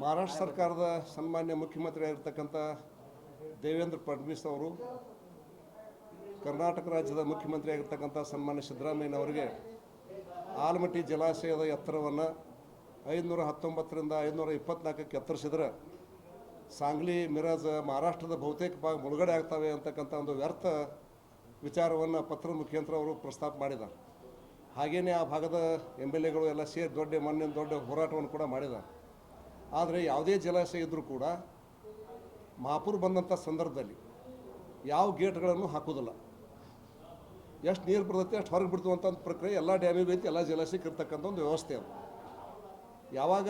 ಮಹಾರಾಷ್ಟ್ರ ಸರ್ಕಾರದ ಸನ್ಮಾನ್ಯ ಮುಖ್ಯಮಂತ್ರಿಯಾಗಿರ್ತಕ್ಕಂಥ ದೇವೇಂದ್ರ ಫಡ್ನವೀಸ್ ಅವರು, ಕರ್ನಾಟಕ ರಾಜ್ಯದ ಮುಖ್ಯಮಂತ್ರಿಯಾಗಿರ್ತಕ್ಕಂಥ ಸನ್ಮಾನ್ಯ ಸಿದ್ದರಾಮಯ್ಯನವರಿಗೆ ಆಲಮಟ್ಟಿ ಜಲಾಶಯದ ಎತ್ತರವನ್ನು ಐದುನೂರ ಹತ್ತೊಂಬತ್ತರಿಂದ ಐದುನೂರ ಇಪ್ಪತ್ನಾಲ್ಕಕ್ಕೆ ಎತ್ತರಿಸಿದ್ರೆ ಸಾಂಗ್ಲಿ, ಮಿರಾಜ್ ಮಹಾರಾಷ್ಟ್ರದ ಬಹುತೇಕ ಭಾಗ ಮುಳುಗಡೆ ಆಗ್ತವೆ ಅಂತಕ್ಕಂಥ ಒಂದು ವ್ಯರ್ಥ ವಿಚಾರವನ್ನು ಪತ್ರದ ಮುಖ್ಯಂತ್ರ ಅವರು ಪ್ರಸ್ತಾಪ ಮಾಡಿದ ಹಾಗೇನೇ ಆ ಭಾಗದ ಎಂ ಎಲ್ ಎಗಳು ಎಲ್ಲ ಸೇರಿ ದೊಡ್ಡ ಮೊನ್ನೆ ದೊಡ್ಡ ಹೋರಾಟವನ್ನು ಕೂಡ ಮಾಡಿದ್ದಾರೆ. ಆದರೆ ಯಾವುದೇ ಜಲಾಶಯ ಇದ್ದರೂ ಕೂಡ ಮಹಾಪುರ ಬಂದಂಥ ಸಂದರ್ಭದಲ್ಲಿ ಯಾವ ಗೇಟ್ಗಳನ್ನು ಹಾಕೋದಿಲ್ಲ ಎಷ್ಟು ನೀರು ಬರ್ತೈತೆ, ಅಷ್ಟು ಹೊರಗೆ ಬಿಡ್ತು ಅಂತ ಒಂದು ಪ್ರಕ್ರಿಯೆ ಎಲ್ಲ ಡ್ಯಾಮಿಗೆ ಐತಿ ಎಲ್ಲ ಜಲಾಶಯಕ್ಕೆ ಇರ್ತಕ್ಕಂಥ ಒಂದು ವ್ಯವಸ್ಥೆ ಅದು. ಯಾವಾಗ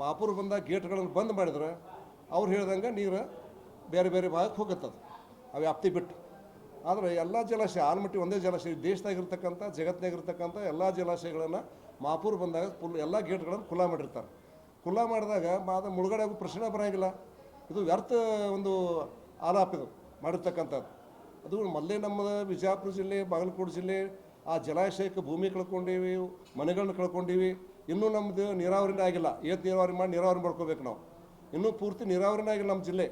ಮಹಾಪುರ ಬಂದಾಗ ಗೇಟ್ಗಳನ್ನು ಬಂದ್ ಮಾಡಿದ್ರೆ ಅವ್ರು ಹೇಳ್ದಂಗೆ ನೀರು ಬೇರೆ ಬೇರೆ ಭಾಗಕ್ಕೆ ಹೋಗುತ್ತದು, ಆ ವ್ಯಾಪ್ತಿ ಬಿಟ್ಟು. ಆದರೆ ಎಲ್ಲ ಜಲಾಶಯ, ಆಲ್ಮಟ್ಟಿ ಒಂದೇ ಜಲಾಶಯ ದೇಶದಾಗಿರ್ತಕ್ಕಂಥ ಜಗತ್ತಿನಾಗಿರ್ತಕ್ಕಂಥ ಎಲ್ಲ ಜಲಾಶಯಗಳನ್ನು ಮಹಾಪುರ ಬಂದಾಗ ಫುಲ್ ಎಲ್ಲ ಗೇಟ್ಗಳನ್ನು ಖುಲ್ಲಾ ಮಾಡಿರ್ತಾರೆ. ಖುಲ್ಲಾ ಮಾಡಿದಾಗ ಮಾದ ಮುಳುಗಡೆ ಆಗೋ ಪ್ರಶ್ನೆ ಬರೋಂಗಿಲ್ಲ. ಇದು ವ್ಯರ್ಥ ಒಂದು ಆಲಾಪ ಇದು ಮಾಡಿರ್ತಕ್ಕಂಥದ್ದು. ಅದು ಮೊದಲೇ ನಮ್ಮ ವಿಜಯಪುರ ಜಿಲ್ಲೆ, ಬಾಗಲಕೋಟೆ ಜಿಲ್ಲೆ, ಆ ಜಲಾಶಯಕ್ಕೆ ಭೂಮಿ ಕಳ್ಕೊಂಡೀವಿ ಮನೆಗಳನ್ನ ಕಳ್ಕೊಂಡೀವಿ. ಇನ್ನೂ ನಮ್ಮದು ನೀರಾವರಿನೇ ಆಗಿಲ್ಲ. ಏತ್ ನೀರಾವರಿ ಮಾಡಿ ನೀರಾವರಿ ಮಾಡ್ಕೋಬೇಕು ನಾವು. ಇನ್ನೂ ಪೂರ್ತಿ ನೀರಾವರಿನೇ ಆಗಿಲ್ಲ ನಮ್ಮ ಜಿಲ್ಲೆ.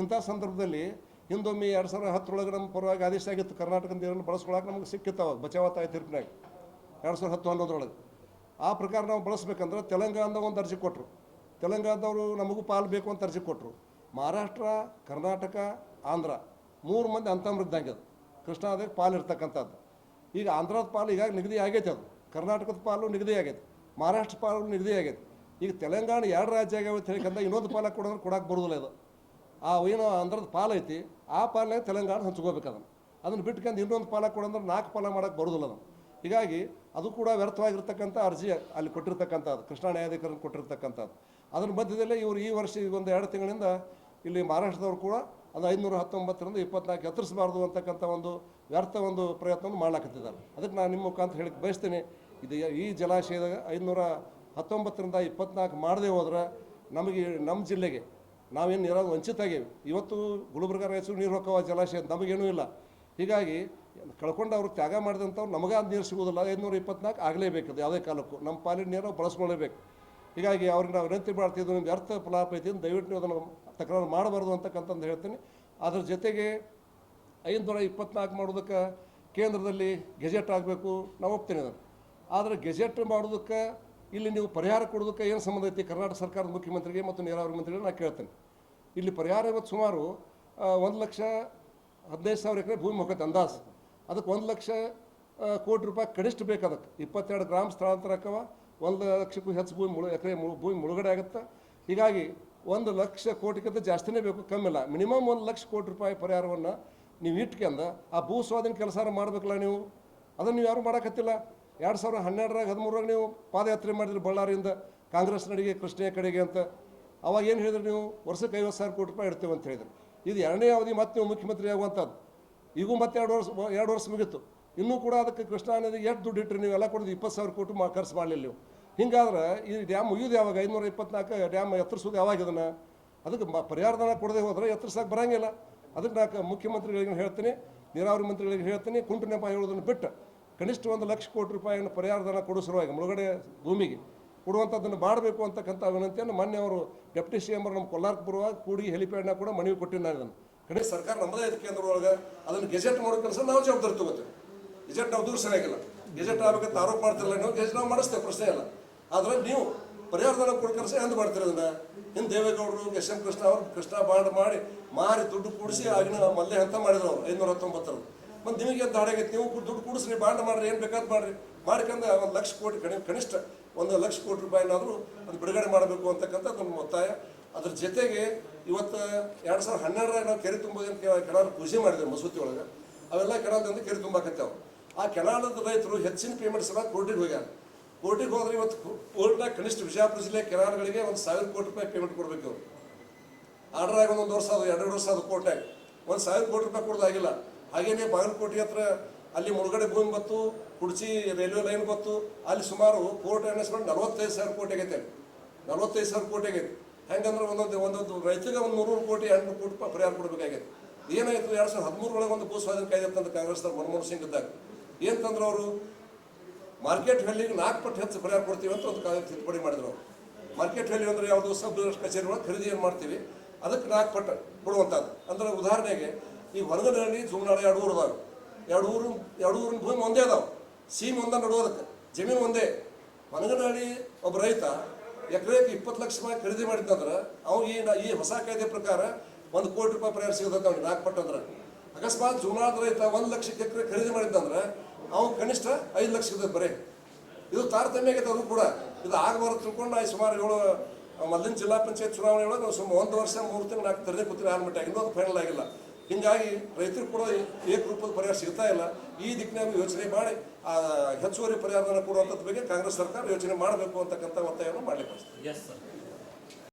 ಇಂಥ ಸಂದರ್ಭದಲ್ಲಿ ಹಿಂದೊಮ್ಮೆ ಎರಡು ಸಾವಿರದ ಹತ್ತರೊಳಗೆ ನಮ್ಮ ಪರವಾಗಿ ಆದೇಶ ಆಗಿತ್ತು. ಕರ್ನಾಟಕದ ನೀರನ್ನು ಬಳಸ್ಕೊಳಕ್ಕೆ ನಮಗೆ ಸಿಕ್ಕಿತ್ತು ಅವಾಗ ಬಚಾವತ್ತಾಯ ತೀರ್ಪಿನಾಗ ಎರಡು ಸಾವಿರದ ಹತ್ತು ಹನ್ನೊಂದರೊಳಗೆ ಆ ಪ್ರಕಾರ ನಾವು ಬಳಸ್ಬೇಕಂದ್ರೆ ತೆಲಂಗಾಣದಾಗ ಒಂದು ಅರ್ಜಿ ಕೊಟ್ಟರು ತೆಲಂಗಾಣದವರು ನಮಗೂ ಪಾಲು ಬೇಕು ಅಂತ ಅರ್ಜಿ ಕೊಟ್ಟರು ಮಹಾರಾಷ್ಟ್ರ, ಕರ್ನಾಟಕ, ಆಂಧ್ರ ಮೂರು ಮಂದಿ ಅಂತಮೃದ್ದಂಗೆ ಅದು. ಕೃಷ್ಣಾದಾಗ ಪಾಲು ಇರ್ತಕ್ಕಂಥದ್ದು. ಈಗ ಆಂಧ್ರದ ಪಾಲು ಈಗ ನಿಗದಿ ಆಗೈತೆ ಅದು. ಕರ್ನಾಟಕದ ಪಾಲು ನಿಗದಿ ಆಗೈತೆ. ಮಹಾರಾಷ್ಟ್ರ ಪಾಲು ನಿಗದಿ ಆಗೈತೆ. ಈಗ ತೆಲಂಗಾಣ ಎರಡು ರಾಜ್ಯ ಆಗ್ಯಾವ ಅಂತ ಹೇಳಿಕಂದ ಇನ್ನೊಂದು ಪಾಲ ಕೊಡೋದ್ರೆ ಕೊಡಕ್ಕೆ ಬರೋದಿಲ್ಲ ಇದು. ಆ ಏನೋ ಆಂಧ್ರದ ಪಾಲು ಐತಿ, ಆ ಪಾಲನಾಗ ತೆಲಂಗಾಣ ಹಂಚ್ಕೋಬೇಕು ಅದನ್ನು. ಅದನ್ನು ಬಿಟ್ಕೊಂಡು ಇನ್ನೊಂದು ಪಾಲ ಕೊಡಂದ್ರೆ ನಾಲ್ಕು ಪಾಲ ಮಾಡೋಕ್ಕೆ ಬರೋದಿಲ್ಲ ಅದನ್ನು ಹೀಗಾಗಿ ಅದು ಕೂಡ ವ್ಯರ್ಥವಾಗಿರ್ತಕ್ಕಂಥ ಅರ್ಜಿ ಅಲ್ಲಿ ಕೊಟ್ಟಿರ್ತಕ್ಕಂಥದ್ದು, ಕೃಷ್ಣ ನ್ಯಾಯಾಧಿಕರಣ ಕೊಟ್ಟಿರ್ತಕ್ಕಂಥದ್ದು. ಅದ್ರ ಮಧ್ಯದಲ್ಲೇ ಇವರು ಈ ವರ್ಷ ಒಂದು ಎರಡು ತಿಂಗಳಿಂದ ಇಲ್ಲಿ ಮಹಾರಾಷ್ಟ್ರದವರು ಕೂಡ ಅದು ಐದುನೂರ ಹತ್ತೊಂಬತ್ತರಿಂದ ಇಪ್ಪತ್ನಾಲ್ಕು ಎತ್ತರಿಸಬಾರ್ದು ಅಂತಕ್ಕಂಥ ಒಂದು ವ್ಯರ್ಥ ಒಂದು ಪ್ರಯತ್ನವನ್ನು ಮಾಡ್ಲಾಕತ್ತಿದ್ದಾರೆ. ಅದಕ್ಕೆ ನಾನು ನಿಮ್ಮ ಮುಖಾಂತ ಹೇಳಕ್ಕೆ ಬಯಸ್ತೇನೆ, ಇದು ಈ ಜಲಾಶಯದಾಗ ಐದುನೂರ ಹತ್ತೊಂಬತ್ತರಿಂದ ಇಪ್ಪತ್ನಾಲ್ಕು ಮಾಡದೆ ಹೋದ್ರೆ ನಮಗೆ ನಮ್ಮ ಜಿಲ್ಲೆಗೆ ನಾವೇನು ನೀರಾಗ ವಂಚಿತ ಆಗೇವಿ ಇವತ್ತು ಗುಲ್ಬರ್ಗ ರಾಯಚೂರು ನೀರು ಹೊಕ್ಕವ ಜಲಾಶಯ ನಮಗೇನೂ ಇಲ್ಲ. ಹೀಗಾಗಿ ಕಳ್ಕೊಂಡು ಅವ್ರು ತ್ಯಾಗ ಮಾಡಿದಂಥವ್ರು ನಮಗೆ ಅದು ನೀರು ಸಿಗೋದಿಲ್ಲ. ಐದುನೂರ ಇಪ್ಪತ್ನಾಲ್ಕು ಆಗಲೇಬೇಕು ಯಾವುದೇ ಕಾಲಕ್ಕೂ. ನಮ್ಮ ಪಾಲಿನ ನೀರು ಬಳಸ್ಕೊಳ್ಳೇಬೇಕು ಹೀಗಾಗಿ ಅವ್ರಿಗೆ ನಾವು ವಿನಂತಿ ಮಾಡ್ತಿದ್ದು ನಿಮ್ಗೆ ಅರ್ಥ ಫಲಾಪ ಐತಿ ದಯವಿಟ್ಟು ಅದನ್ನು ತಕರಾರು ಮಾಡಬಾರ್ದು ಅಂತಕ್ಕಂಥದ್ದು ಹೇಳ್ತೀನಿ. ಅದ್ರ ಜೊತೆಗೆ ಐದುನೂರ ಇಪ್ಪತ್ನಾಲ್ಕು ಮಾಡೋದಕ್ಕೆ ಕೇಂದ್ರದಲ್ಲಿ ಗೆಜೆಟ್ ಆಗಬೇಕು. ನಾವು ಒಪ್ತೀನಿ ಅದನ್ನು. ಆದರೆ ಗೆಜೆಟ್ ಮಾಡೋದಕ್ಕೆ ಇಲ್ಲಿ ನೀವು ಪರಿಹಾರ ಕೊಡೋದಕ್ಕೆ ಏನು ಸಂಬಂಧ ಐತಿ? ಕರ್ನಾಟಕ ಸರ್ಕಾರದ ಮುಖ್ಯಮಂತ್ರಿಗೆ ಮತ್ತು ನೀರಾವರಿ ಮಂತ್ರಿಗೆ ನಾನು ಕೇಳ್ತೇನೆ. ಇಲ್ಲಿ ಪರಿಹಾರ ಇವತ್ತು ಸುಮಾರು ಒಂದು ಲಕ್ಷ ಹದಿನೈದು ಸಾವಿರ ಎಕರೆ ಭೂಮಿ ಹೋಗತ್ತೆ ಅಂದಾಜು. ಅದಕ್ಕೆ ಒಂದು ಲಕ್ಷ ಕೋಟಿ ರೂಪಾಯಿ ಕನಿಷ್ಠ ಬೇಕು ಅದಕ್ಕೆ. ಇಪ್ಪತ್ತೆರಡು ಗ್ರಾಮ್ ಸ್ಥಳಾಂತರಕ್ಕವ ಒಂದು ಲಕ್ಷಕ್ಕೂ ಹೆಚ್ಚು ಭೂಮಿ ಮುಳು, ಎಕರೆ ಭೂಮಿ ಮುಳುಗಡೆ ಆಗುತ್ತೆ. ಹೀಗಾಗಿ ಒಂದು ಲಕ್ಷ ಕೋಟಿಗಿಂತ ಜಾಸ್ತಿನೇ ಬೇಕು, ಕಮ್ಮಿ ಇಲ್ಲ. ಮಿನಿಮಮ್ ಒಂದು ಲಕ್ಷ ಕೋಟಿ ರೂಪಾಯಿ ಪರಿಹಾರವನ್ನು ನೀವು ಇಟ್ಕೊಂಡ ಆ ಭೂ ಸ್ವಾಧೀನ ಕೆಲಸ ಮಾಡಬೇಕಲ್ಲ ನೀವು? ಅದನ್ನು ನೀವು ಯಾರು ಮಾಡೋಕತ್ತಿಲ್ಲ? ಎರಡು ಸಾವಿರದ ಹನ್ನೆರಡರಾಗ ಹದಿಮೂರಾಗ ನೀವು ಪಾದಯಾತ್ರೆ ಮಾಡಿದ್ರಿ ಬಳ್ಳಾರಿಯಿಂದ ಕಾಂಗ್ರೆಸ್ ನಡಿಗೆ ಕೃಷ್ಣಯ್ಯ ಕಡೆಗೆ ಅಂತ. ಅವಾಗ ಏನು ಹೇಳಿದ್ರು ನೀವು? ವರ್ಷಕ್ಕೆ ಐವತ್ತು ಸಾವಿರ ಕೋಟಿ ರೂಪಾಯಿ ಇಡ್ತೀವಿ ಅಂತ ಹೇಳಿದ್ರಿ. ಇದು ಎರಡನೇ ಅವಧಿ ಮತ್ತೆ ನೀವು ಮುಖ್ಯಮಂತ್ರಿ ಆಗುವಂಥದ್ದು. ಈಗೂ ಮತ್ತೆ ಎರಡು ವರ್ಷ ಎರಡು ವರ್ಷ ಮುಗೀತು. ಇನ್ನೂ ಕೂಡ ಅದಕ್ಕೆ ಕೃಷ್ಣಾ ನದಿಗೆ ಎಷ್ಟು ದುಡ್ಡು ಇಟ್ಟರೆ ನೀವೆಲ್ಲ ಕೊಡೋದು ಇಪ್ಪತ್ತು ಸಾವಿರ ಕೋಟಿ ಮಾ ಖರ್ಚು ಮಾಡಲಿಲ್ಲ ನೀವು. ಹಿಂಗಾದ್ರೆ ಈ ಡ್ಯಾಮ್ ಮುಗಿಯೋದು ಯಾವಾಗ? ಐನೂರ ಇಪ್ಪತ್ನಾಲ್ಕು ಡ್ಯಾಮ್ ಎತ್ತರಿಸೋದು ಯಾವಾಗ ಇದನ್ನು? ಅದಕ್ಕೆ ಮ ಪರಿಹಾರಧನ ಕೊಡದೆ ಹೋದ್ರೆ ಎತ್ತರಿಸಕ್ಕೆ ಬರೋಂಗಿಲ್ಲ. ಅದಕ್ಕೆ ನಾನು ಮುಖ್ಯಮಂತ್ರಿಗಳಿಗೆ ಹೇಳ್ತೀನಿ, ನೀರಾವರಿ ಮಂತ್ರಿಗಳಿಗೆ ಹೇಳ್ತೀನಿ, ಕುಂಟು ನೆಪ ಹೇಳೋದನ್ನು ಬಿಟ್ಟು ಕನಿಷ್ಠ ಒಂದು ಲಕ್ಷ ಕೋಟಿ ರೂಪಾಯಿಯನ್ನು ಪರಿಹಾರಧನ ಕೊಡೋ ಸಲುವಾಗಿ ಮುಳುಗಡೆ ಭೂಮಿಗೆ ಕೊಡುವಂಥದ್ದನ್ನು ಮಾಡಬೇಕು ಅಂತಕ್ಕಂಥ ವಿನಂತಿಯನ್ನು ಮೊನ್ನೆ ಅವರು ಡೆಪ್ಟಿ ಸಿ ಎಂ ನಮ್ಮ ಕೊಲ್ಲಾರಕ್ಕೆ ಬರುವಾಗ ಕೂಡಿ ಹೆಲಿಪ್ಯಾಡ್ನ ಕೂಡ ಮನವಿ ಕೊಟ್ಟಿದ್ದು ನಾನು ಇದನ್ನು ಕಡೆ ಸರ್ಕಾರ ನಮ್ಮದೇ ಕೇಂದ್ರ ಕೇಂದ್ರದೊಳಗೆ ಅದನ್ನು ಗೆಜೆಟ್ ಮಾಡೋ ಕೆಲಸ ನಾವು ಜವಾಬ್ದಾರಿ ತಗೋತೀವಿ. ಗೆಜೆಟ್ ನಾವು ದೂರ ಸರಿಯಾಗಿಲ್ಲ. ಗೆಜೆಟ್ ಆಗಬೇಕಂತ ಆರೋಪ ಮಾಡ್ತಿರಲ್ಲ, ನೀವು ಗೆಜೆಟ್ ನಾವು ಮಾಡಿಸ್ತೇವೆ, ಪ್ರಶ್ನೆ ಇಲ್ಲ. ಆದರೆ ನೀವು ಪರಿಹಾರಧನ ಕೊಡೋ ಕೆಲಸ ಎಂದು ಮಾಡ್ತೀರಿ ಇನ್ನು ಹಿಂದೆ ದೇವೇಗೌಡರು, ಎಸ್ ಎಂ ಕೃಷ್ಣ ಅವರು ಕೃಷ್ಣ ಬಾಂಡ್ ಮಾಡಿ ಮಾರಿ ದುಡ್ಡು ಕೂಡಿಸಿ ಆಗಿನ ಮಲ್ಲೆ ಅಂತ ಮಾಡಿದ್ರು ಅವರು ಐನೂರ ಹತ್ತೊಂಬತ್ತರಲ್ಲಿ ಮತ್ತು ನಿಮಗೆ ಅಂತ ಹಾಡಾಗೈತೆ? ನೀವು ದುಡ್ಡು ಕೂಡಿಸ್ರಿ, ಬಾಂಡ್ ಮಾಡ್ರಿ, ಏನು ಬೇಕಾದ್ ಮಾಡ್ರಿ. ಮಾಡ್ಕೊಂಡು ಒಂದು ಲಕ್ಷ ಕೋಟಿ ಕಣಿ ಕನಿಷ್ಠ ಒಂದು ಲಕ್ಷ ಕೋಟಿ ರೂಪಾಯಿನಾದರೂ ಅದು ಬಿಡುಗಡೆ ಮಾಡಬೇಕು ಅಂತಕ್ಕಂಥ ನಮ್ಮ ಒತ್ತಾಯ. ಅದ್ರ ಜೊತೆಗೆ ಇವತ್ತು ಎರಡು ಸಾವಿರದ ಹನ್ನೆರಡರಾಗ ನಾವು ಕೆರೆ ತುಂಬೋದಂತ ಕೆನಾಲ್ ಪೂಜೆ ಮಾಡಿದ್ರು ಮಸೂತಿ ಒಳಗೆ. ಅವೆಲ್ಲ ಕೆನಾಲ್ದಿಂದ ಕೆರೆ ತುಂಬಾಕತ್ತೇವೆ. ಆ ಕೆನಾಲದ ರೈತರು ಹೆಚ್ಚಿನ ಪೇಮೆಂಟ್ ಸಲ ಕೋರ್ಟಿಗೆ ಹೋಗ್ಯಾರ. ಕೋರ್ಟಿಗೆ ಹೋದ್ರೆ ಇವತ್ತು ಕೋರ್ಟ್ನಾಗ ಕನಿಷ್ಠ ವಿಜಯಪುರ ಜಿಲ್ಲೆ ಕೆನಾಲ್ಗಳಿಗೆ ಒಂದು ಸಾವಿರ ಕೋಟಿ ರೂಪಾಯಿ ಪೇಮೆಂಟ್ ಕೊಡಬೇಕು ಅವ್ರು. ಆರ್ಡರ್ ಆಗಿ ಒಂದೊಂದು ವರ್ಷ ಅದು ಎರಡು ವರ್ಷ ಅದು ಕೋರ್ಟಾಗಿ ಒಂದು ಸಾವಿರ ಕೋಟಿ ರೂಪಾಯಿ ಕೊಡೋದಾಗಿಲ್ಲ. ಹಾಗೇನೆ ಬಾಗಲಕೋಟೆ ಹತ್ರ ಅಲ್ಲಿ ಮುಳುಗಡೆ ಭೂಮಿ ಬತ್ತು ಕುಡ್ಚಿ ರೈಲ್ವೆ ಲೈನ್ ಬತ್ತು ಅಲ್ಲಿ ಸುಮಾರು ಕೋರ್ಟ್ ಅನ್ನಿಸ್ಕೊಂಡು ನಲವತ್ತೈದು ಸಾವಿರ ಕೋಟಿ ಆಗೈತೆ ನಲವತ್ತೈದು ಸಾವಿರ ಕೋಟಿ ಆಗೈತೆ. ಹೆಂಗಂದ್ರೆ ಒಂದೊಂದು ಒಂದೊಂದು ರೈತರಿಗೆ ಒಂದು ನೂರು ಕೋಟಿ ಎರಡು ಕೋಟಿ ಪರಿಹಾರ ಕೊಡಬೇಕಾಗೈತೆ. ಏನಾಯ್ತು, ಎರಡು ಸಾವಿರದ ಹದಿಮೂರೊಳಗೆ ಒಂದು ಭೂ ಸ್ವಾಧೀನ ಕಾಯ್ದೆ ತಂದು ಕಾಂಗ್ರೆಸ್ದವ್ರು ಮನಮೋಹನ್ ಸಿಂಗ್ ಇದ್ದಾಗ. ಏನಂತಂದ್ರೆ ತಂದ್ರು ಅವರು? ಮಾರ್ಕೆಟ್ ವ್ಯಾಲ್ಯೂಗೆ ನಾಲ್ಕು ಪಟ್ಟು ಹೆಚ್ಚು ಪರಿಹಾರ ಕೊಡ್ತೀವಿ ಅಂತ ಒಂದು ಕಾಯ್ದೆ ತಿದ್ದುಪಡಿ ಮಾಡಿದ್ರು ಮಾರ್ಕೆಟ್ ವ್ಯಾಲ್ಯೂ ಅಂದ್ರೆ ಯಾವುದೋ ಸಬ್ ಕಚೇರಿ ಖರೀದಿ ಏನು ಮಾಡ್ತೀವಿ? ಅದಕ್ಕೆ ನಾಲ್ಕು ಪಟ್ಟು ಕೊಡುವಂಥದ್ದು. ಅಂದ್ರೆ ಉದಾಹರಣೆಗೆ ಈ ಹೊರಗಡೆ ಸುಮ್ಮನೆ ಎರಡು ಊರು ಅದಾವೆ. ಎರಡು ಊರು, ಎರಡು ಊರಿನ ಭೂಮಿ ಒಂದೇ ಅದಾವೆ. ಸೀಮೆ ಒಂದ ನಡುವುದಕ್ಕೆ ಜಮೀನು ಒಂದೇ. ಹೊನಗನಹಳ್ಳಿ ಒಬ್ಬ ರೈತ ಎಕರೆಗೆ ಇಪ್ಪತ್ತು ಲಕ್ಷ ರೂಪಾಯಿ ಖರೀದಿ ಮಾಡಿದ್ದಂದ್ರೆ ಅವ್ನು ಈ ಈ ಹೊಸ ಕಾಯ್ದೆ ಪ್ರಕಾರ ಒಂದು ಕೋಟಿ ರೂಪಾಯಿ ಪರಿಹಾರ ಸಿಗುತ್ತೆ ಅವ್ನಿಗೆ ನಾಲ್ಕು ಪಟ್ಟು ಅಂದ್ರೆ. ಅಕಸ್ಮಾತ್ ಜೂನಾದ ರೈತ ಒಂದು ಲಕ್ಷಕ್ಕೆ ಎಕರೆ ಖರೀದಿ ಮಾಡಿದ್ದಂದ್ರೆ ಅವ್ನು ಕನಿಷ್ಠ ಐದು ಲಕ್ಷ ಸಿಗುತ್ತೆ ಬರೀ. ಇದು ತಾರತಮ್ಯ ಆಗೈತೆ ಅದು ಕೂಡ. ಇದು ಆಗಬಾರ್ದು ತಿಳ್ಕೊಂಡು ನಾ ಈ ಸುಮಾರು ಏಳು ಮೊದಲಿನ ಜಿಲ್ಲಾ ಪಂಚಾಯತ್ ಚುನಾವಣೆ ಒಳಗೆ ನಾವು ಸುಮ್ಮ ಒಂದು ವರ್ಷ, ಮೂರು ತಿಂಗಳು ನಾಲ್ಕು ತರದೇ ಕೂತಿನ ಆಲ್ಮಟ್ಟ ಇನ್ನೊಂದು ಫೈನಲ್ ಆಗಿಲ್ಲ. ಹಿಂಗಾಗಿ ರೈತರು ಕೂಡ ಏಕರೂಪದ ಪರಿಹಾರ ಸಿಗ್ತಾ ಇಲ್ಲ. ಈ ದಿಕ್ಕಿನಾಗ ಯೋಚನೆ ಮಾಡಿ, ಆ ಹೆಚ್ಚುವರಿ ಪರಿಹಾರವನ್ನು ಕೊಡುವಂಥದ್ದು ಬಗ್ಗೆ ಕಾಂಗ್ರೆಸ್ ಸರ್ಕಾರ ಯೋಚನೆ ಮಾಡಬೇಕು ಅಂತಕ್ಕಂಥ ಒತ್ತಾಯವನ್ನು ಮಾಡಲಿಕ್ಕೆ